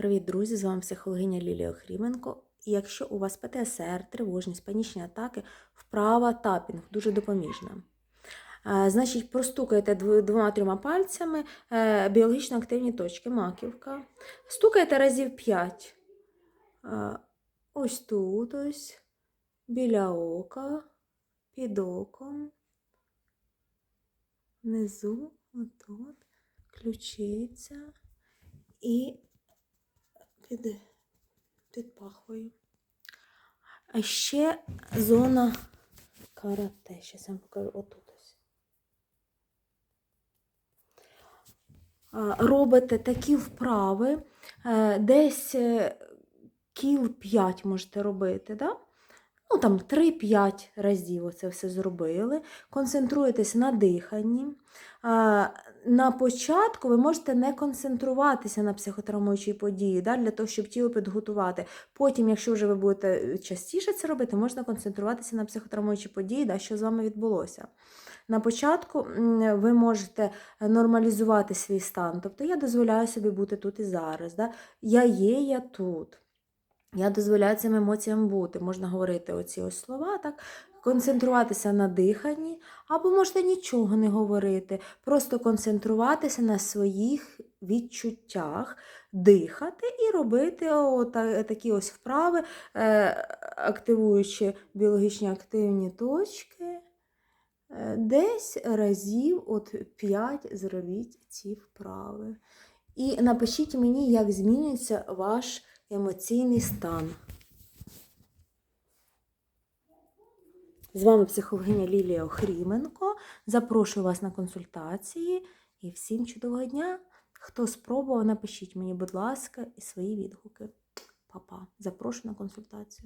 Привіт, друзі! З вами психологиня Лілія Охріменко. І якщо у вас ПТСР, тривожність, панічні атаки, вправа тапінг дуже допоміжна. Е, Значить, простукайте дв- двома-трьома пальцями е, біологічно активні точки, маківка. Стукайте разів 5. Ось тут, ось, біля ока, під оком, внизу, отут, ключиця і під, під пахвою. А ще зона карате. Щас я вам покажу отут. Робите такі вправи, е, десь е, кіл 5 можете робити, да? Ну там 3-5 разів оце все зробили. Концентруєтесь на диханні. На початку ви можете не концентруватися на психотравмуючій події, да, для того, щоб тіло підготувати. Потім, якщо вже ви будете частіше це робити, можна концентруватися на психотравмуючій події, да, що з вами відбулося. На початку ви можете нормалізувати свій стан. Тобто я дозволяю собі бути тут і зараз. Да? Я є, я тут. Я дозволяю цим емоціям бути. Можна говорити оці ось слова, так? концентруватися на диханні, або можете нічого не говорити, просто концентруватися на своїх відчуттях, дихати і робити такі ось вправи, е, активуючи біологічні активні точки. Е, Десь разів от 5 зробіть ці вправи. І напишіть мені, як змінюється ваш емоційний стан. З вами психологиня Лілія Охріменко. Запрошую вас на консультації і всім чудового дня. Хто спробував, напишіть мені, будь ласка, і свої відгуки. Па-па. Запрошую на консультацію.